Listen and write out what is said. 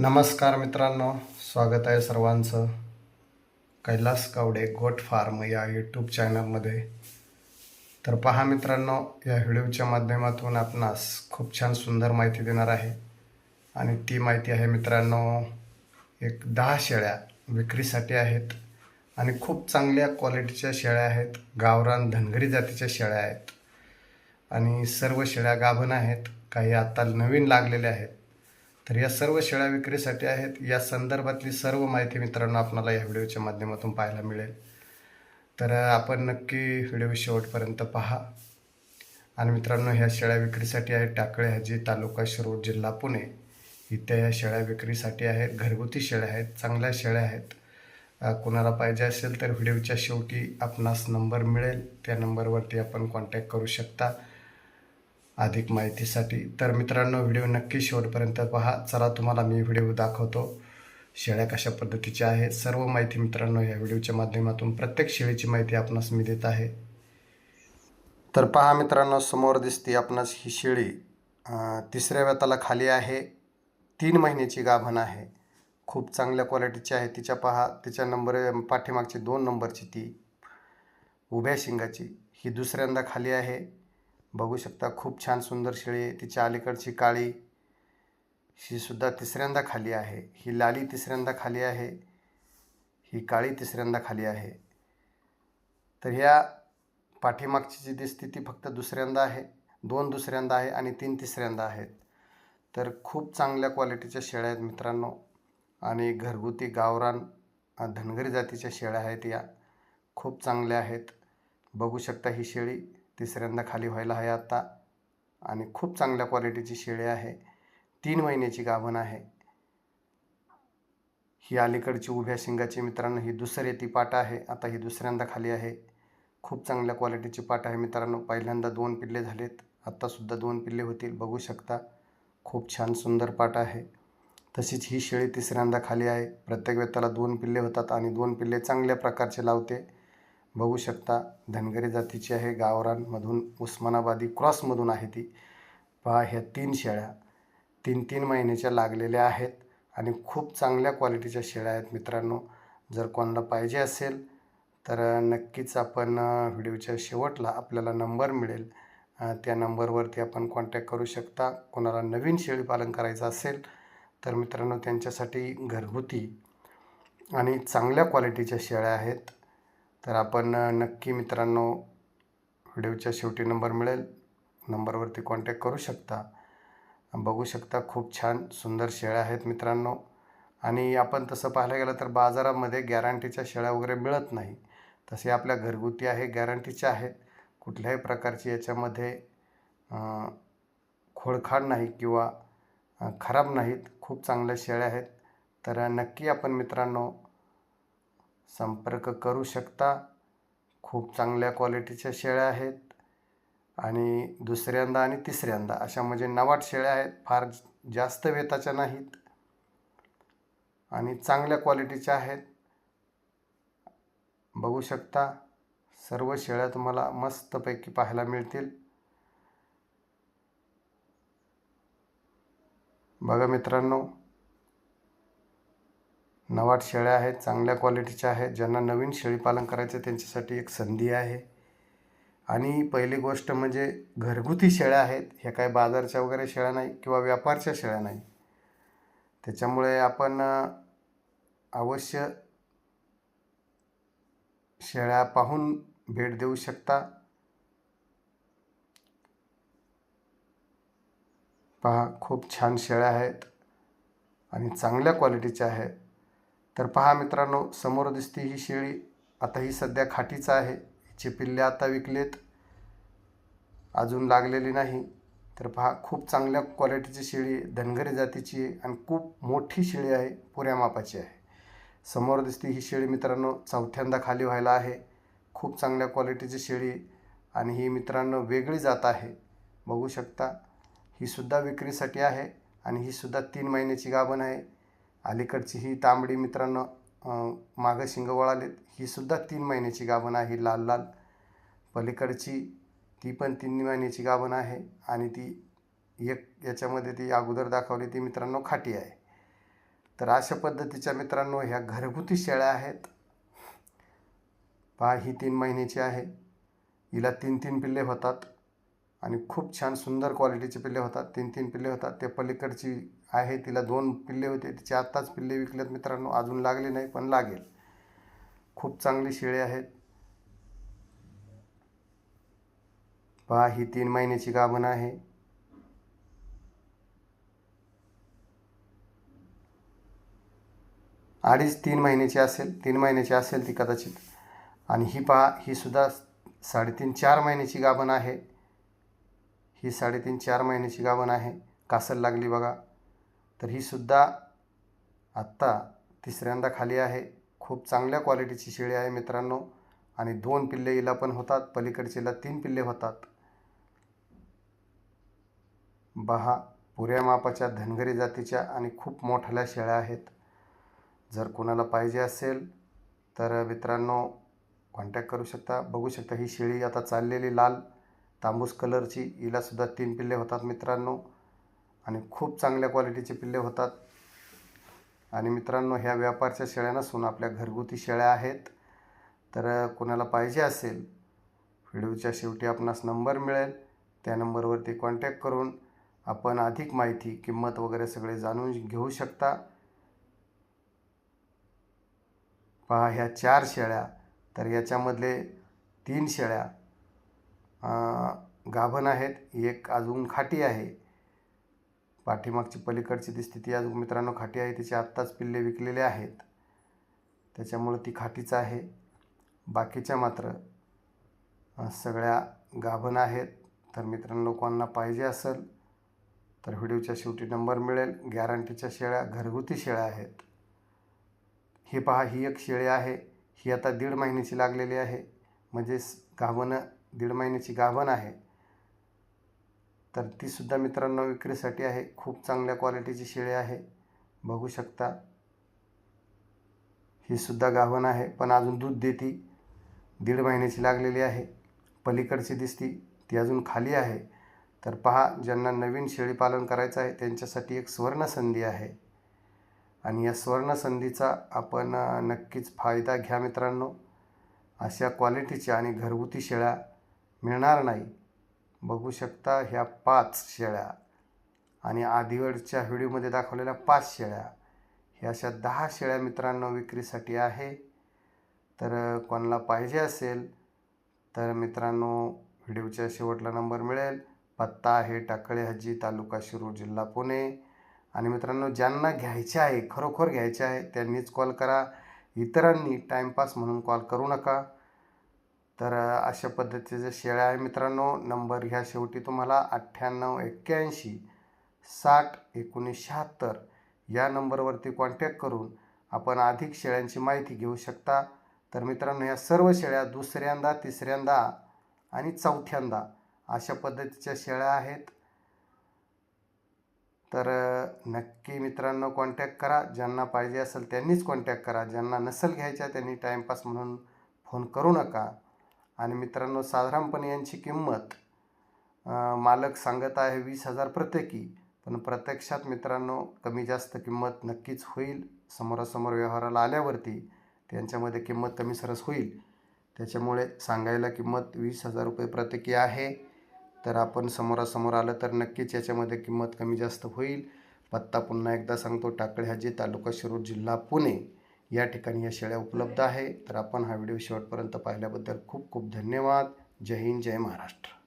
नमस्कार मित्रांनो स्वागत आहे सर्वांचं. कैलास कावडे गोट फार्म या यूट्यूब चॅनलमध्ये तर पहा मित्रांनो या व्हिडिओच्या माध्यमातून आपणास खूप छान सुंदर माहिती देणार आहे. आणि ती माहिती आहे मित्रांनो एक दहा शेळ्या विक्रीसाठी आहेत. आणि खूप चांगल्या क्वालिटीच्या शेळ्या आहेत. गावरान धनगरी जातीच्या शेळ्या आहेत. आणि सर्व शेळ्या गाभण आहेत. काही आता नवीन लागलेल्या आहेत. तर या सर्व शेळ्या विक्रीसाठी आहेत. या संदर्भातली सर्व माहिती मित्रांनो आपणाला या व्हिडिओच्या माध्यमातून पाहायला मिळेल. तर आपण नक्की व्हिडिओ शेवटपर्यंत पहा. आणि मित्रांनो ह्या शेळ्या विक्रीसाठी आहेत टाकळे हजी तालुका शिरोड जिल्हा पुणे. इथे ह्या शेळ्या विक्रीसाठी आहेत. घरगुती शेळ्या आहेत. चांगल्या शेळ्या आहेत. कोणाला पाहिजे असेल तर व्हिडिओच्या शेवटी आपणास नंबर मिळेल. त्या नंबरवरती आपण कॉन्टॅक्ट करू शकता. अधिक माहितीसाठी. तर मित्रांनो व्हिडिओ नक्की शेवटपर्यंत पहा. चला तुम्हाला मी व्हिडिओ दाखवतो. शेळ्या कशा पद्धतीच्या आहेत? सर्व माहिती मित्रांनो या व्हिडिओच्या माध्यमातून प्रत्येक शेळीची माहिती आपणास मी देत आहे. तर पहा मित्रांनो समोर दिसते आपणास ही शेळी. तिसऱ्या व्यताला खाली आहे. तीन महिन्याची गाभण आहे. खूप चांगल्या क्वालिटीची आहे. तिच्या पहा तिच्या नंबर पाठीमागची दोन नंबरची ती. उभ्या शिंगाची. ही दुसऱ्यांदा खाली आहे. बघू शकता खूप छान सुंदर शेळी आहे तिच्या अलीकडची काळी ही सुद्धा तिसऱ्यांदा खाली आहे. ही लाली तिसऱ्यांदा खाली आहे. ही काळी तिसऱ्यांदा खाली आहे. तर ह्या पाठीमागची जी दिसते ती फक्त दुसऱ्यांदा आहे. दोन दुसऱ्यांदा आहे आणि तीन तिसऱ्यांदा आहेत. तर खूप चांगल्या क्वालिटीच्या शेळ्या आहेत मित्रांनो. आणि घरगुती गावरान धनगरी जातीच्या शेळ्या आहेत या. खूप चांगल्या आहेत. बघू शकता ही शेळी. तिसऱ्यांदा खाली व्हायला आहे आता. आणि खूप चांगल्या क्वालिटीची शेळी आहे. तीन महिन्याची गाभण आहे. ही अलीकडची उभ्या शिंगाची मित्रांनो ही दुसरी ती पाट आहे. आता ही दुसऱ्यांदा खाली आहे. खूप चांगल्या क्वालिटीची पाट आहे मित्रांनो. पहिल्यांदा दोन पिल्ले झालेत. आत्तासुद्धा दोन पिल्ले होतील. बघू शकता. खूप छान सुंदर पाट आहे. तशीच ही शेळी तिसऱ्यांदा खाली आहे. प्रत्येक वेताला दोन पिल्ले होतात आणि दोन पिल्ले चांगल्या प्रकारचे लावते. बघू शकता. धनगरी जातीची आहे. गावरानमधून उस्मानाबादी क्रॉसमधून आहे ती. पहा ह्या तीन शेळ्या. तीन तीन महिन्याच्या लागलेल्या आहेत आणि खूप चांगल्या क्वालिटीच्या शेळ्या आहेत मित्रांनो. जर कोणाला पाहिजे असेल तर नक्कीच आपण व्हिडिओच्या शेवटला आपल्याला नंबर मिळेल. त्या नंबरवरती आपण कॉन्टॅक्ट करू शकता. कोणाला नवीन शेळी पालन करायचं असेल तर मित्रांनो त्यांच्यासाठी घरगुती आणि चांगल्या क्वालिटीच्या शेळ्या आहेत. तर आपण नक्की मित्रांनो व्हिडिओच्या शेवटी नंबर मिळेल. नंबरवरती कॉन्टॅक्ट करू शकता. बघू शकता खूप छान सुंदर शेळ्या आहेत मित्रांनो. आणि आपण तसं पाहायला गेलं तर बाजारामध्ये गॅरंटीच्या शेळ्या वगैरे मिळत नाही. तसे आपल्या घरगुती आहे गॅरंटीच्या आहेत. कुठल्याही प्रकारची याच्यामध्ये खोडखाड नाही किंवा खराब नाहीत. खूप चांगल्या शेळ्या आहेत. तर नक्की आपण मित्रांनो संपर्क करू शकता. खूप चांगल्या क्वालिटीच्या शेळ्या आहेत. आणि दुसऱ्यांदा आणि तिसऱ्यांदा अशा म्हणजे नवाट शेळ्या आहेत फार जास्त वेताच्या नाहीत. आणि चांगल्या क्वालिटीच्या आहेत. बघू शकता सर्व शेळ्या तुम्हाला मस्तपैकी पाहायला मिळतील. बघा मित्रांनो नवाट शेळ्या आहेत चांगल्या क्वालिटीच्या आहेत ज्यांना नवीन शेळीपालन करायचं त्यांच्यासाठी एक संधी आहे. आणि पहिली गोष्ट म्हणजे घरगुती शेळ्या आहेत ह्या काय बाजारच्या वगैरे शेळ्या नाही किंवा व्यापारच्या शेळ्या नाही. त्याच्यामुळे आपण अवश्य शेळ्या पाहून भेट देऊ शकता. पहा खूप छान शेळ्या आहेत आणि चांगल्या क्वालिटीच्या आहेत. तर पहा मित्रांनो समोर दिसते ही शेळी. आता ही सध्या खाटीचं आहे. हिचे पिल्ले आता विकलेत. अजून लागलेली नाही. तर पहा खूप चांगल्या क्वालिटीची शेळी धनगरी जातीची आहे आणि खूप मोठी शेळी आहे. पुऱ्या मापाची आहे. समोर दिसते ही शेळी मित्रांनो चौथ्यांदा खाली व्हायला आहे. खूप चांगल्या क्वालिटीची शेळी आणि ही मित्रांनो वेगळी जात आहे. बघू शकता ही सुद्धा विक्रीसाठी आहे. आणि ही सुद्धा तीन महिन्याची गाभण आहे. अलीकडची ही तांबडी मित्रांनो मागं शिंग वळालेत ही सुद्धा तीन महिन्याची गाभण आहे लाल लाल. पलीकडची ती पण तीन महिन्याची गाभण आहे आणि ती एक याच्यामध्ये ती अगोदर दाखवली ती मित्रांनो खाटी आहे. तर अशा पद्धतीच्या मित्रांनो ह्या घरगुती शेळ्या आहेत. पहा ही तीन महिन्याची आहे. हिला तीन तीन पिल्ले होतात आणि खूप छान सुंदर क्वालिटीचे पिल्ले होतात. तीन तीन पिल्ले होतात. ते पलीकडची आहे तिला दोन पिल्ले होते तिचे आत्ताच पिल्ले विकलेत मित्रांनो अजून लागले नाही पण लागेल. खूप चांगली शेळी आहेत पहा ही तीन महिन्याची गाभण आहे. अडीच तीन महिन्याची असेल तीन महिन्याची असेल ती कदाचित. आणि ही पहा ही सुद्धा साडेतीन चार महिन्याची गाभण आहे. ही साडेतीन चार महिन्याची गाभण आहे. कासल लागली बघा. तर ही सुद्धा आत्ता तिसऱ्यांदा खाली आहे. खूप चांगल्या क्वालिटीची शेळी आहे मित्रांनो. आणि दोन पिल्ले हिला पण होतात. पलीकडचीला तीन पिल्ले होतात. बहा पुऱ्या मापाच्या धनगरी जातीच्या आणि खूप मोठ्या शेळ्या आहेत. जर कोणाला पाहिजे असेल तर मित्रांनो कॉन्टॅक्ट करू शकता. बघू शकता ही शेळी आता चाललेली लाल तांबूस कलरची हिलासुद्धा तीन पिल्ले होतात मित्रांनो. आणि खूप चांगल्या क्वालिटीचे पिल्ले होतात. आणि मित्रांनो ह्या व्यापारच्या शेळ्या नसून आपल्या घरगुती शेळ्या आहेत. तर कोणाला पाहिजे असेल व्हिडिओच्या शेवटी आपणास नंबर मिळेल. त्या नंबरवरती कॉन्टॅक्ट करून आपण अधिक माहिती किंमत वगैरे सगळे जाणून घेऊ शकता. पहा ह्या चार शेळ्या तर याच्यामधले तीन शेळ्या गाभण आहेत. एक अजून खाटी आहे. पाठीमागची पलीकडची ती ती आज मित्रांनो खाटी आहे तिचे आत्ताच पिल्ले विकलेले आहेत. त्याच्यामुळं ती खाटीच आहे. बाकीच्या मात्र सगळ्या गाभण आहेत. तर मित्रांनो लोकांना पाहिजे असेल तर व्हिडिओच्या शेवटी नंबर मिळेल. गॅरंटीच्या शेळ्या घरगुती शेळ्या आहेत. हे पहा ही एक शेळी आहे. ही आता दीड महिन्याची लागलेली आहे. म्हणजेच गाभणं दीड महिन्याची गाभण आहे. तर तीसुद्धा मित्रांनो विक्रीसाठी आहे. खूप चांगल्या क्वालिटीची शेळी आहे. बघू शकता. ही सुद्धा गाभण आहे पण अजून दूध देती. दीड महिन्याची लागलेली आहे. पलीकडची दिसती. ती अजून खाली आहे. तर पहा ज्यांना नवीन शेळी पालन करायचं आहे त्यांच्यासाठी एक सुवर्णसंधी आहे. आणि या सुवर्णसंधीचा आपण नक्कीच फायदा घ्या मित्रांनो. अशा क्वालिटीच्या आणि घरगुती शेळ्या मिळणार नाही. बघू शकता ह्या पाच शेळ्या. आणि आधीवरच्या व्हिडिओमध्ये दाखवलेल्या पाच शेळ्या. ह्या अशा दहा शेळ्या मित्रांनो विक्रीसाठी आहे. तर कोणाला पाहिजे असेल तर मित्रांनो व्हिडिओच्या शेवटला नंबर मिळेल. पत्ता आहे टाकळे हज्जी तालुका शिरूर जिल्हा पुणे. आणि मित्रांनो ज्यांना घ्यायचे आहे खरोखर घ्यायचे आहे त्यांनीच कॉल करा. इतरांनी टाईमपास म्हणून कॉल करू नका. तर अशा पद्धतीचे शेळ्या आहे मित्रांनो. नंबर ह्या शेवटी तुम्हाला अठ्ठ्याण्णव एक्क्याऐंशी साठ एकोणीस शहात्तर या नंबरवरती कॉन्टॅक्ट करून आपण अधिक शेळ्यांची माहिती घेऊ शकता. तर मित्रांनो या सर्व शेळ्या दुसऱ्यांदा तिसऱ्यांदा आणि चौथ्यांदा अशा पद्धतीच्या शेळ्या आहेत. तर नक्की मित्रांनो कॉन्टॅक्ट करा. ज्यांना पाहिजे असेल त्यांनीच कॉन्टॅक्ट करा. ज्यांना नसेल घ्यायच्या त्यांनी टाईमपास म्हणून फोन करू नका. आणि मित्रांनो साधारणपणे यांची किंमत मालक सांगत आहे वीस हजार प्रत्येकी. पण प्रत्यक्षात मित्रांनो कमी जास्त किंमत नक्कीच होईल. समोरासमोर व्यवहाराला आल्यावरती त्यांच्यामध्ये किंमत कमी सरस होईल. त्याच्यामुळे सांगायला किंमत वीस हजार रुपये प्रत्येकी आहे. तर आपण समोरासमोर आलं तर नक्कीच याच्यामध्ये किंमत कमी जास्त होईल. पत्ता पुन्हा एकदा सांगतो टाकळे हाजी तालुका शिरूर जिल्हा पुणे. या ठिकाणी या शेळ्या उपलब्ध आहे. तर आपण हा व्हिडिओ शेवटपर्यंत पाहिल्याबद्दल खूप खूप धन्यवाद. जय हिंद जय महाराष्ट्र.